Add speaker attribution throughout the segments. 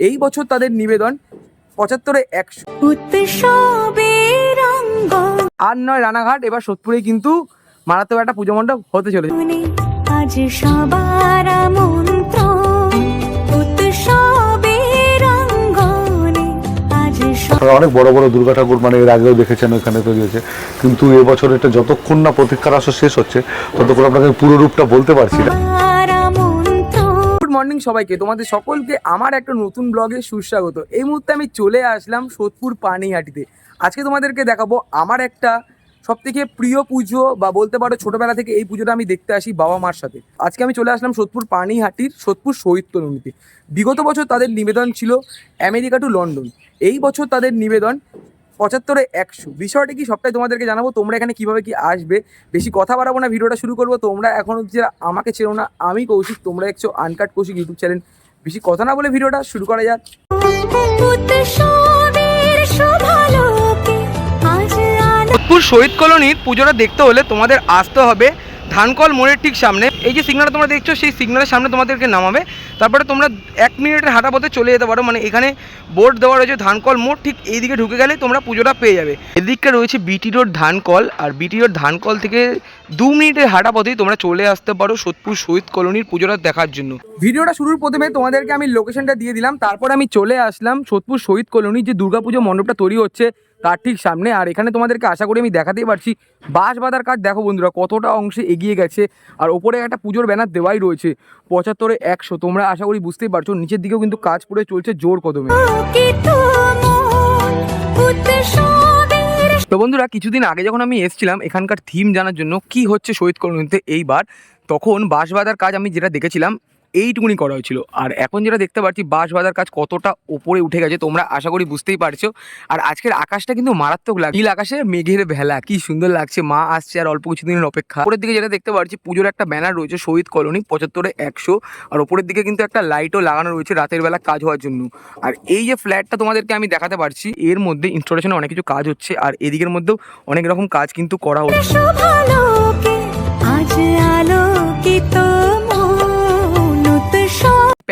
Speaker 1: এই বছর তাদের নিবেদন পঁচাত্তরে একশো আর নয় রানাঘাট এবার সোদপুরে কিন্তু মারাত্মক একটা পুজো মণ্ডপ হতে চলেছে।
Speaker 2: আজ সবার
Speaker 3: অনেক বড় বড় দুর্গা ঠাকুর মানে এর আগেও দেখেছেন ওখানে তৈরি হয়েছে কিন্তু এবছর এটা যতক্ষণ না প্রতীক্ষার আসর শেষ হচ্ছে ততক্ষণ আপনাকে পুরো রূপটা বলতে পারছি না।
Speaker 1: মর্নিং সবাইকে। তোমাদের সকলকে আমার একটা নতুন ব্লগে সুস্বাগত। এই মুহূর্তে আমি চলে আসলাম সোদপুর পানিহাটিতে। আজকে তোমাদেরকে দেখাবো আমার একটা সব থেকে প্রিয় পুজো বা বলতে পারো ছোটবেলা থেকে এই পুজোটা আমি দেখতে আসি বাবা মার সাথে। আজকে আমি চলে আসলাম সোদপুর পানিহাটির সোদপুর কলোনিতে বিগত বছর তাদের নিবেদন ছিল আমেরিকা টু লন্ডন। এই বছর তাদের নিবেদন পঁচাত্তরে একশো। বিষয়টা কি সবটাই তোমাদেরকে জানাব? তোমরা এখানে কীভাবে কি আসবে? বেশি কথা বাড়াবো না ভিডিওটা শুরু করব। তোমরা এখন যে আমাকে চেনো না আমি কৌশিক। তোমরা একশো আনকাট কৌশিক ইউটিউব চ্যানেল। বেশি কথা না বলে ভিডিওটা শুরু করা যাক। শহীদ কলোনির পুজোটা দেখতে হলে তোমাদের আসতে হবে। ধানকল মোড়ের ঠিক সামনে। এই যে সিগনালটা তোমরা দেখছ, সেই সিগনালের সামনে তোমাদেরকে নামাবে। তারপরে তোমরা এক মিনিটের হাঁটা পথে চলে যেতে পারো। মানে এখানে বোর্ড দেওয়া রয়েছে ধানকল মোড়, ঠিক এইদিকে ঢুকে গেলে তোমরা পুজোটা পেয়ে যাবে। এদিকটা রয়েছে বিটি রোড ধানকল, আর বিটি রোড ধানকল থেকে দু মিনিটের হাঁটা পথেই তোমরা চলে আসতে পারো সোদপুর শহীদ কলোনির পুজোটা দেখার জন্য। ভিডিওটা শুরুর প্রথমে তোমাদেরকে আমি লোকেশনটা দিয়ে দিলাম। তারপর আমি চলে আসলাম সোদপুর শহীদ কলোনির যে দুর্গাপুজো মণ্ডপটা তৈরি হচ্ছে। তার ঠিক সামনে। আর এখানে তোমাদেরকে আশা করি আমি দেখাতেই পারছি, বাঁশ বাঁধার কাজ দেখো বন্ধুরা, কতটা অংশে এগিয়ে গেছে। আর ওপরে একটা পুজোর ব্যানার দেওয়াই রয়েছে, পঁচাত্তরে একশো। তোমরা আশা করি বুঝতেই পারছ, নিচের দিকেও কিন্তু কাজ পুরো চলছে জোর কদমে। তো বন্ধুরা, কিছুদিন আগে যখন আমি এসেছিলাম এখানকার থিম জানার জন্য, কি হচ্ছে শহীদ কলোনিতে এইবার, তখন বাঁশ বাঁধার কাজ আমি যেটা দেখেছিলাম এইটুকুনি করা হয়েছিল। আর এখন যেটা দেখতে পাচ্ছি বাঁশ বাঁধার কাজ কতটা ওপরে উঠে গেছে, তোমরা আশা করি বুঝতেই পারছ। আর আজকের আকাশটা কিন্তু মারাত্মক লাগছে। নীল আকাশে মেঘের ভেলা, কি সুন্দর লাগছে। মা আসছে আর অল্প কিছুদিনের অপেক্ষা। ওপরের দিকে যেটা দেখতে পাচ্ছি, পুজোর একটা ব্যানার রয়েছে, শহীদ কলোনি, পঁচাত্তরে একশো। আর ওপরের দিকে কিন্তু একটা লাইটও লাগানো রয়েছে, রাতের বেলা কাজ হওয়ার জন্য। আর এই যে ফ্ল্যাটটা তোমাদেরকে আমি দেখাতে পারছি, এর মধ্যে ইনস্টলেশনে অনেক কিছু কাজ হচ্ছে, আর এদিকের মধ্যেও অনেক রকম কাজ কিন্তু করা হচ্ছে।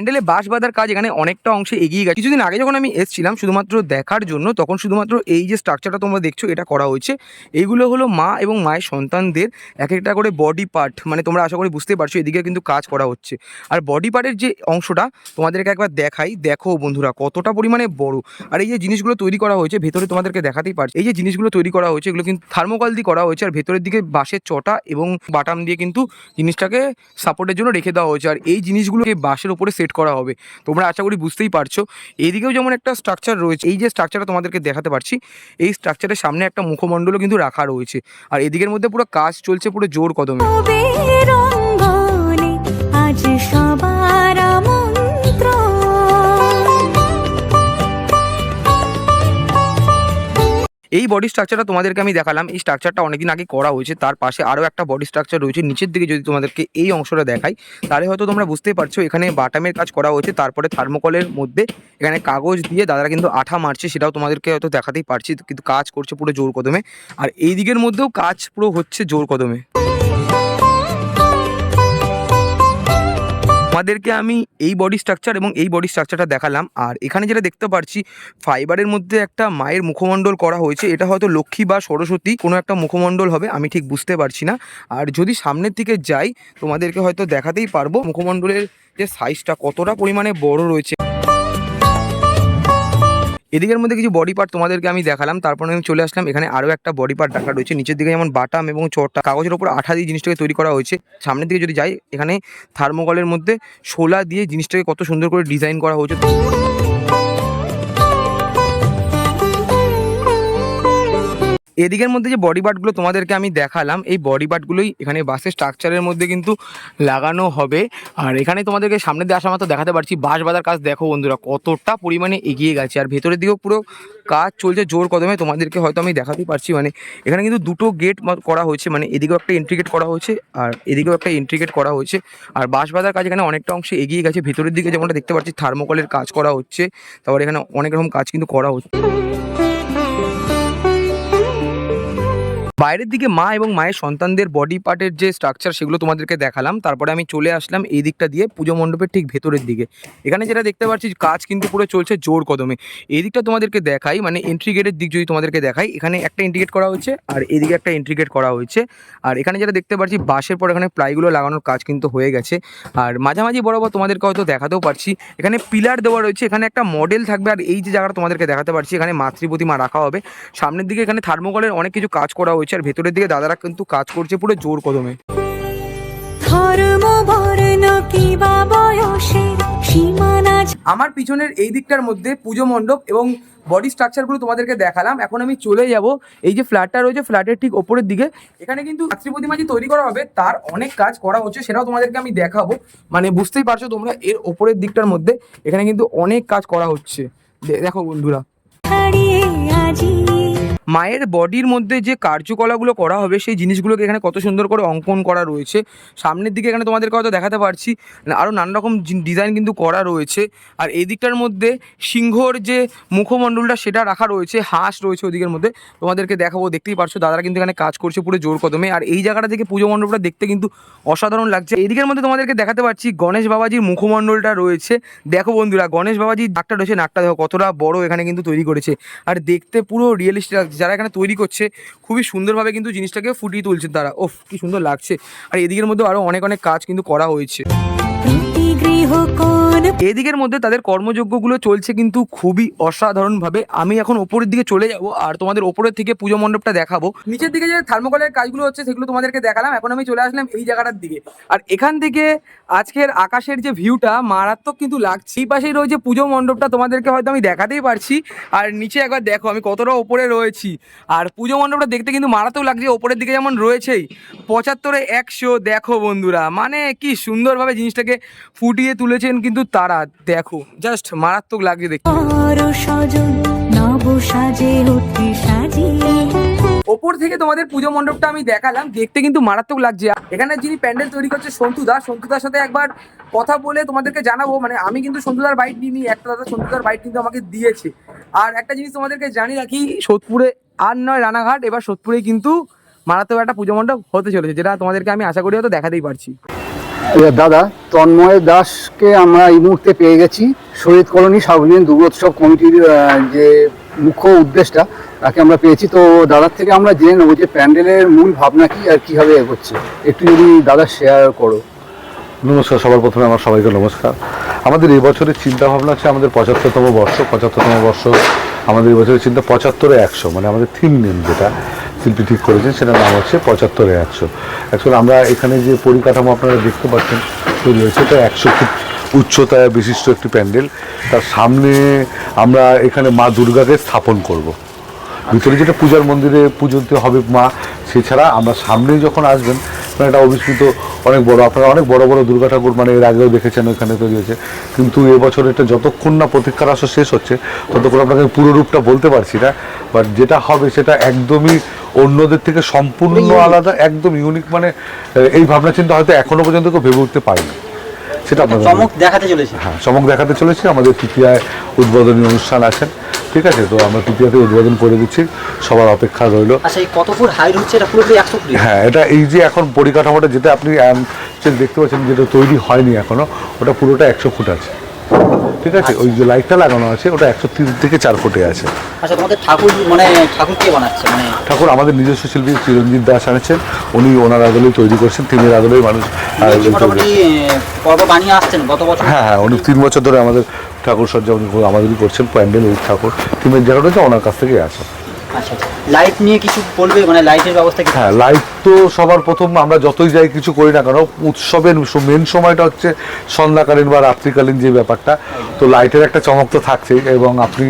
Speaker 1: প্যান্ডেলে বাঁশ বাঁধার কাজ এখানে অনেকটা অংশে এগিয়ে গেছে। কিছুদিন আগে যখন আমি এসেছিলাম শুধুমাত্র দেখার জন্য, তখন শুধুমাত্র এই যে স্ট্রাকচারটা তোমরা দেখছ, এটা করা হয়েছে। এইগুলো হলো মা এবং মায়ের সন্তানদের এক একটা করে বডি পার্ট মানে তোমরা আশা করি বুঝতে পারছ, এদিকে কিন্তু কাজ করা হচ্ছে। আর বডি পার্টের যে অংশটা, তোমাদেরকে একবার দেখাই। দেখো বন্ধুরা, কতটা পরিমাণে বড়। আর এই যে জিনিসগুলো তৈরি করা হয়েছে, ভেতরে তোমাদেরকে দেখাতেই পারছি। এই যে জিনিসগুলো তৈরি করা হয়েছে, এগুলো কিন্তু থার্মোকল দিয়ে করা হয়েছে, আর ভেতরের দিকে বাঁশের চটা এবং বাটাম দিয়ে কিন্তু জিনিসটাকে সাপোর্টের জন্য রেখে দেওয়া হয়েছে। আর এই জিনিসগুলোকে বাঁশের উপরে সেট করা হবে। তোমরা আশা করি বুঝতেই পারছ। এইদিকেও যেমন একটা স্ট্রাকচার রয়েছে, এই যে স্ট্রাকচারটা তোমাদেরকে দেখাতে পারছি, এই স্ট্রাকচারের সামনে একটা মুখমণ্ডলও কিন্তু রাখা রয়েছে। আর এদিকের মধ্যে পুরো কাজ চলছে পুরো জোর কদমে।
Speaker 2: আজ
Speaker 1: এই বডি স্ট্রাকচারটা তোমাদেরকে আমি দেখালাম। এই স্ট্রাকচারটা অনেকদিন আগে করা হয়েছে। তার পাশে আরও একটা বডি স্ট্রাকচার রয়েছে। নিচের দিকে যদি তোমাদেরকে এই অংশটা দেখাই, তাহলে হয়তো তোমরা বুঝতেই পারছ, এখানে বাটামের কাজ করা হয়েছে। তারপরে থার্মোকলের মধ্যে এখানে কাগজ দিয়ে দাদারা কিন্তু আঠা মারছে, সেটাও তোমাদেরকে হয়তো দেখাতেই পারছি। কিন্তু কাজ করছে পুরো জোর কদমে। আর এই দিকের মধ্যেও কাজ পুরো হচ্ছে জোর কদমে। আমাদেরকে আমি এই বডি স্ট্রাকচার এবং এই বডি স্ট্রাকচারটা দেখালাম। আর এখানে যেটা দেখতে পাচ্ছি ফাইবারের মধ্যে একটা মায়ের মুখমণ্ডল করা হয়েছে। এটা হয়তো লক্ষ্মী বা সরস্বতী, কোনো একটা মুখমণ্ডল হবে, আমি ঠিক বুঝতে পারছি না। আর যদি সামনের দিকে যাই, তোমাদেরকে হয়তো দেখাতেই পারব মুখমণ্ডলের যে সাইজটা কতটা পরিমাণে বড় রয়েছে। এদিকের মধ্যে কিছু বডি পার্ট তোমাদেরকে আমি দেখালাম, তারপরে আমি চলে আসলাম, এখানে আরও একটা বডি পার্ট রাখা রয়েছে। নিচের দিকে যেমন বাটাম এবং চটটা কাগজের উপর আঠা দিয়ে জিনিসটাকে তৈরি করা হয়েছে। সামনের দিকে যদি যাই, এখানে থার্মোকলের মধ্যে শোলা দিয়ে জিনিসটাকে কত সুন্দর করে ডিজাইন করা হয়েছে। এদিকের মধ্যে যে বডি পার্টগুলো তোমাদেরকে আমি দেখালাম, এই বডি পার্টগুলোই এখানে বাসের স্ট্রাকচারের মধ্যে কিন্তু লাগানো হবে। আর এখানে তোমাদেরকে সামনে দিয়ে আসা মাত্র দেখাতে পারছি, বাঁশ বাঁধার কাজ দেখো বন্ধুরা, কতটা পরিমাণে এগিয়ে গেছে। আর ভেতরের দিকেও পুরো কাজ চলছে জোর কদমে, তোমাদেরকে হয়তো আমি দেখাতেই পারছি। মানে এখানে কিন্তু দুটো গেট করা হয়েছে মানে এদিকেও একটা এন্ট্রি গেট করা হয়েছে, আর এদিকেও একটা এন্ট্রি গেট করা হয়েছে। আর বাঁশ বাঁধার কাজ এখানে অনেকটা অংশে এগিয়ে গেছে। ভেতরের দিকে যেমনটা দেখতে পাচ্ছি থার্মোকলের কাজ করা হচ্ছে। তারপর এখানে অনেক রকম কাজ কিন্তু করা হচ্ছে। বাইরের দিকে মা এবং মায়ের সন্তানদের বডি পার্টের যে স্ট্রাকচার সেগুলো তোমাদেরকে দেখালাম, তারপরে আমি চলে আসলাম এই দিকটা দিয়ে পুজো মণ্ডপের ঠিক ভেতরের দিকে। এখানে যেটা দেখতে পাচ্ছি কাজ কিন্তু পুরো চলছে জোর কদমে। এই দিকটা তোমাদেরকে দেখাই মানে এন্ট্রি গেটের দিক যদি তোমাদেরকে দেখাই, এখানে একটা ইন্টিগ্রেট করা হয়েছে আর এদিকে একটা ইন্টিগ্রেট করা হয়েছে। আর এখানে যেটা দেখতে পাচ্ছি, বাঁশের পর এখানে প্লাইগুলো লাগানোর কাজ কিন্তু হয়ে গেছে। আর মাঝামাঝি বরাবর তোমাদেরকে হয়তো দেখাতেও পারছি, এখানে পিলার দেওয়া রয়েছে, এখানে একটা মডেল থাকবে আর এই যে জায়গাটা তোমাদেরকে দেখাতে পারছি, এখানে মাতৃ প্রতিমা রাখা হবে। সামনের দিকে এখানে থার্মোকলের অনেক কিছু কাজ করা হয়েছে। আর ভেতরের দিকে দাদারা কিন্তু কাজ করছে পুরো জোর কদমে। আমার পিছনের এই দিকটার মধ্যে পুজো মণ্ডপ এবং বডি স্ট্রাকচারগুলো তোমাদেরকে দেখালাম। এখন আমি চলে যাব এই যে ফ্ল্যাটটা রয়েছে ফ্ল্যাটের ঠিক ওপরের দিকে। এখানে কিন্তু মাতৃ প্রতিমা যে তৈরি করা হবে তার অনেক কাজ করা হচ্ছে সেটাও তোমাদেরকে আমি দেখাবো। মানে বুঝতেই পারছ তোমরা এর ওপরের দিকটার মধ্যে এখানে কিন্তু অনেক কাজ করা হচ্ছে। দেখো বন্ধুরা। মায়ের বডির মধ্যে যে কার্যকলাপগুলো করা হবে, সেই জিনিসগুলোকে এখানে কত সুন্দর করে অঙ্কন করা রয়েছে। সামনের দিকে এখানে তোমাদেরকে হয়তো দেখাতে পারছি আরও নানা রকম ডিজাইন কিন্তু করা রয়েছে। আর এই দিকটার মধ্যে সিংহর যে মুখমণ্ডলটা, সেটা রাখা রয়েছে, হাঁস রয়েছে ওদিকের মধ্যে। তোমাদেরকে দেখাবো, দেখতেই পারছ, দাদারা কিন্তু এখানে কাজ করছে পুরো জোর কদমে। আর এই জায়গাটা থেকে পুজো মণ্ডপটা দেখতে কিন্তু অসাধারণ লাগছে। এইদিকের মধ্যে তোমাদেরকে দেখাতে পারছি, গণেশ বাবাজির মুখমণ্ডলটা রয়েছে। দেখো বন্ধুরা, গণেশ বাবাজির নাকটা রয়েছে, নাকটা দেখো কতটা বড় এখানে কিন্তু তৈরি করেছে। আর দেখতে পুরো রিয়েলিস্টিক লাগছে। যারা এখানে তৈরি করছে, খুবই সুন্দরভাবে কিন্তু জিনিসটাকে ফুটিয়ে তুলছে তারা। ও কি সুন্দর লাগছে। আর এদিকের মধ্যে আরও অনেক অনেক কাজ কিন্তু করা হয়েছে। এদিকের মধ্যে তাদের কর্মযজ্ঞগুলো চলছে কিন্তু খুবই অসাধারণভাবে। আমি এখন ওপরের দিকে চলে যাব আর তোমাদের ওপরের থেকে পুজো মণ্ডপটা দেখাবো। নিচের দিকে যে থার্মোকলের কাজগুলো হচ্ছে সেগুলো তোমাদেরকে দেখালাম। এখন আমি চলে আসলাম এই জায়গাটার দিকে। আর এখান থেকে আজকের আকাশের যে ভিউটা মারাত্মক কিন্তু লাগছে। এই পাশেই রয়েছে পুজো মণ্ডপটা, তোমাদেরকে হয়তো আমি দেখাতেই পারছি। আর নিচে একবার দেখো, আমি কতটা ওপরে রয়েছি। আর পুজো মণ্ডপটা দেখতে কিন্তু মারাত্মক লাগছে, ওপরের দিকে যেমন রয়েছেই। পঁচাত্তরে একশো, দেখো বন্ধুরা মানে কি সুন্দরভাবে জিনিসটাকে ফুটিয়ে তুলেছেন কিন্তু তারা দেখো জাস্ট মারাত্মক লাগছে দেখতে। ওপর থেকে তোমাদের পুজো মণ্ডপটা আমি দেখালাম দেখতে কিন্তু মারাত্মক লাগছে। এখানে যিনি প্যান্ডেল তৈরি করছে সন্তুদা সন্তুদার সাথে একবার কথা বলে তোমাদেরকে জানাব মানে আমি কিন্তু সন্তুদার বাইক নিইনি একটা দাদা সন্তুদার বাইক কিন্তু আমাকে দিয়েছে। আর একটা জিনিস তোমাদেরকে জানি রাখি সোদপুরে আর নয় রানাঘাট এবার সোদপুরেই কিন্তু মারাত্মক একটা পুজো মণ্ডপ হতে চলেছে যেটা তোমাদেরকে আমি আশা করি হয়তো দেখাতেই পারছি।
Speaker 4: দাদা, তন্ময় দাসকে আমরা এই মুহূর্তে পেয়ে গেছি। শহীদ কলোনি, সার্বজনীন দুর্গোৎসব কমিটির যে মুখ্য উদ্দেশ্যটা তাকে আমরা পেয়েছি। তো দাদার থেকে আমরা জেনে নেব যে প্যান্ডেলের মূল ভাবনা কি আর কীভাবে এগোচ্ছে। একটু যদি দাদা শেয়ার করো।
Speaker 3: নমস্কার সবার প্রথমে আমার সবাইকে নমস্কার। আমাদের এই বছরের চিন্তা ভাবনা হচ্ছে আমাদের পঁচাত্তরতম বর্ষ পঁচাত্তরতম বর্ষ। আমাদের এই বছরের চিন্তা পঁচাত্তরে একশো মানে আমাদের থিম নেম যেটা। শিল্পী ঠিক করেছেন, সেটার নাম হচ্ছে পঁচাত্তরে একশো। অ্যাকচুয়ালি আমরা এখানে যে পরিকাঠামো আপনারা দেখতে পাচ্ছেন তৈরি হয়েছে এটা একশো ফুট উচ্চতায় বিশিষ্ট একটি প্যান্ডেল। তার সামনে আমরা এখানে মা দুর্গাকে স্থাপন করব। ভিতরে যেটা পূজার মন্দিরে পুজোতে হবে মা, সেছাড়া আমরা সামনেই যখন আসবেন মানে এটা অবিস্মৃত অনেক বড়, আপনারা অনেক বড় বড় দুর্গা ঠাকুর মানে এর আগেও দেখেছেন ওখানে তৈরি হয়েছে। কিন্তু এবছর এটা যতক্ষণ না প্রতীক্ষার আসর শেষ হচ্ছে, ততক্ষণ আপনাকে পুরো রূপটা বলতে পারছি না বাট যেটা হবে সেটা একদমই অন্যদের থেকে সম্পূর্ণ আলাদা একদম ইউনিক মানে এই ভাবনা চিন্তা হয়তো এখনও পর্যন্ত কেউ ভেবে উঠতে পারেনি। সেটা আপনাদের
Speaker 5: চমক দেখাতে চলেছে।
Speaker 3: হ্যাঁ চমক দেখাতে চলেছে। আমাদের তৃতীয়ায় উদ্বোধনী অনুষ্ঠান আছেন ঠিক আছে তো আমরা তৃতীয়াতে উদ্বোধন করে দিচ্ছি। সবার অপেক্ষা রইল।
Speaker 5: আচ্ছা এই কত ফুট হাইট হচ্ছে এটা পুরোপুরি একশো ফুট
Speaker 3: হ্যাঁ এটা এই যে এখন পরিকাঠামোটা যেটা আপনি দেখতে পাচ্ছেন যেটা তৈরি হয়নি এখনও ওটা পুরোটা একশো ফুট আছে। ঠিক আছে ওই যে লাইটটা লাগানো আছে ওটা একশো তিরিশ থেকে চার ফুটে আছে।
Speaker 5: আচ্ছা তোমাদের ঠাকুর মানে ঠাকুর কে বানাচ্ছে? মানে
Speaker 3: ঠাকুর আমাদের নিজস্ব শিল্পী চিরঞ্জিত দাস আনেছেন উনি ওনার আদলেই তৈরি করছেন তিনি আদলেই মানুষ
Speaker 5: পর্ব বানিয়ে আসছেন গত বছর?
Speaker 3: হ্যাঁ হ্যাঁ উনি তিন বছর ধরে আমাদের ঠাকুর সজ্জা আমাদেরই করছেন প্যান্ডেল ওই ঠাকুর। তিনি জায়গাটা ওনার কাছ থেকেই আছে।
Speaker 5: আচ্ছা আচ্ছা। লাইট নিয়ে কিছু বলবে? মানে লাইটের ব্যবস্থা কি?
Speaker 3: হ্যাঁ লাইট তো সবার প্রথম আমরা যতই যাই কিছু করি না কেন উৎসবের মেন সময়টা হচ্ছে সন্ধ্যাকালীন বা রাত্রিকালীন যে ব্যাপারটা। তো লাইটের একটা চমক তো থাকছেই এবং আপনি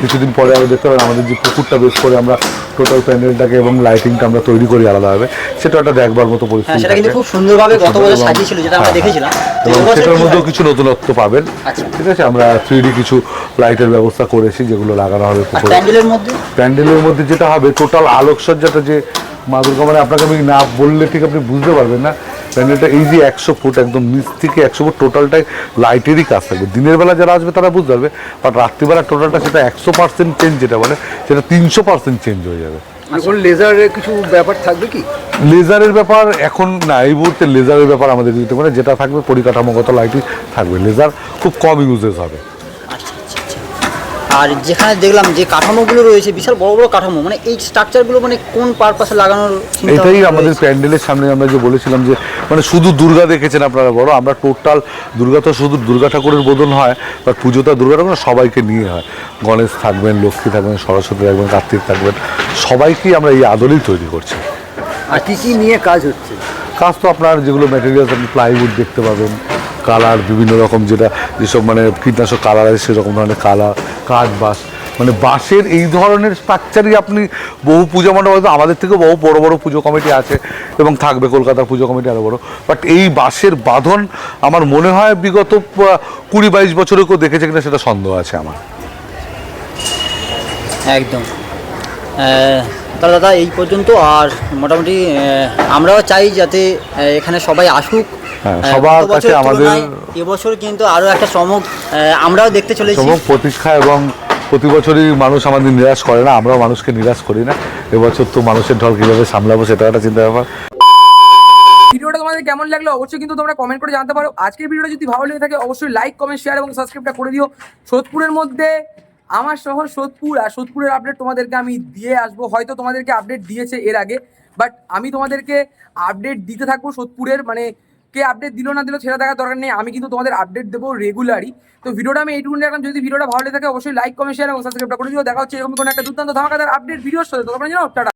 Speaker 3: কিছুদিন পরে আরও দেখতে পারেন আমাদের যে পুকুরটা বেশ করে আমরা টোটাল প্যান্ডেলটাকে এবং লাইটিংটা আমরা তৈরি করি আলাদাভাবে। সেটা একটা দেখবার মতো
Speaker 5: হ্যাঁ
Speaker 3: পরিস্থিতি
Speaker 5: সেটা কিন্তু খুব সুন্দরভাবে গত বছর
Speaker 3: এবং-
Speaker 5: সাজিয়েছিল যেটা আমরা
Speaker 3: হ্যাঁ,
Speaker 5: দেখেছিলাম। এবছর
Speaker 3: সেটার মধ্যেও কিছু নতুনত্ব পাবেন।
Speaker 5: আচ্ছা।
Speaker 3: ঠিক আছে আমরা থ্রি কিছু লাইটের ব্যবস্থা করেছি যেগুলো লাগানো হবে
Speaker 5: প্যান্ডেলের মধ্যে?
Speaker 3: প্যান্ডেলের মধ্যে যেটা হবে টোটাল আলোকসজ্জাটা যে মা দুর্গা মানে আপনাকে আমি না বললে ঠিক আপনি বুঝতে পারবেন না। প্যান্ডেলটা এই যে একশো ফুট একদম নিচ থেকে একশো ফুট টোটালটাই লাইটেরই কাজ থাকবে। দিনের বেলা যারা আসবে তারা বুঝতে পারবে বাট রাত্রিবেলা টোটালটা সেটা একশো পার্সেন্ট চেঞ্জ যেটা বলে সেটা তিনশো পার্সেন্ট চেঞ্জ হয়ে যাবে।
Speaker 4: কোনো লেজারের কিছু ব্যাপার থাকবে কি?
Speaker 3: লেজারের ব্যাপার এখন না এই মুহূর্তে লেজারের ব্যাপার আমাদের দিতে পারে যেটা থাকবে পরিকাঠামোগত লাইটই থাকবে। লেজার খুব কম ইউজেস হবে।
Speaker 5: আর যেখানে দেখলাম যে কাঠামোগুলো রয়েছে বিশাল বড় বড় কাঠামো মানে এই স্ট্রাকচারগুলো মানে কোন পারপাসে লাগানোর
Speaker 3: এটাই আমাদের প্যান্ডেলের সামনে আমরা যে বলেছিলাম যে মানে শুধু দুর্গা দেখেছেন আপনারা বড় আমরা টোটাল দুর্গা তো শুধু দুর্গা ঠাকুরের বোধন হয় বা পুজোটা দুর্গা ঠাকুর সবাইকে নিয়ে হয়। গণেশ থাকবেন লক্ষ্মী থাকবেন সরস্বতী থাকবেন কার্তিক থাকবেন সবাইকেই আমরা এই আদলেই তৈরি করছি।
Speaker 4: আর কি কি নিয়ে কাজ হচ্ছে?
Speaker 3: কাজ তো আপনার যেগুলো ম্যাটেরিয়ালস আপনি প্লাইউড দেখতে পাবেন কালার বিভিন্ন রকম যেটা যেসব মানে কীটনাশক কালার আছে সেরকম ধরনের কালার কাঠ বাস মানে বাঁশের এই ধরনের স্ট্রাকচারই আপনি বহু পুজো মণ্ডপ হয়তো আমাদের থেকে বহু বড় বড় পুজো কমিটি আছে এবং থাকবে, কলকাতার পুজো কমিটি আরও বড়। বাট এই বাঁশের বাঁধন আমার মনে হয় বিগত কুড়ি, বাইশ বছরে কেউ দেখেছে কিনা সেটা সন্দেহ আছে আমার।
Speaker 5: একদম। তাহলে দাদা, এই পর্যন্ত আর মোটামুটি আমরাও চাই যাতে এখানে সবাই আসুক।
Speaker 3: সবার কাছে আমাদের-
Speaker 5: এবছর কিন্তু আরও একটা চমক আহ, আমরাও দেখতে চলেছি।
Speaker 3: এবং প্রতীক্ষা এবং প্রতি বছরই মানুষ আমাদের নিরাশ করে না আমরাও মানুষকে নিরাশ করি না। এবছর তো মানুষের ঢল কীভাবে সামলাবো সেটা একটা চিন্তা ব্যাপার।
Speaker 1: ভিডিওটা তোমাদের কেমন লাগল অবশ্যই কিন্তু তোমরা কমেন্ট করে জানতে পারো। আজকের ভিডিওটা যদি ভালো লেগে থাকে অবশ্যই লাইক কমেন্ট শেয়ার এবং সাবস্ক্রাইবটা করে দিও। সোদপুরের মধ্যে আমার শহর সোদপুর আর সোদপুরের আপডেট তোমাদেরকে আমি দিয়ে আসব। হয়তো তোমাদেরকে আপডেট দিয়েছে এর আগে বাট আমি তোমাদেরকে আপডেট দিতে থাকব সোদপুরের মানে কে আপডেট দিল না দিল সেটা দেখার দরকার নেই। আমি কিন্তু তোমাদের আপডেট দেবো রেগুলারই তো ভিডিওটা আমি এইটুকু রাখলাম। যদি ভিডিওটা ভালো লাগে থাকে, অবশ্যই লাইক কমেন্ট শেয়ার এবং সাবস্ক্রাইবটা করে দিও। দেখা হচ্ছে এরকম কোনো একটা দুর্দান্ত ধামাকাদার আপডেট ভিডিওর সাথে তোমরা জানো টাটা।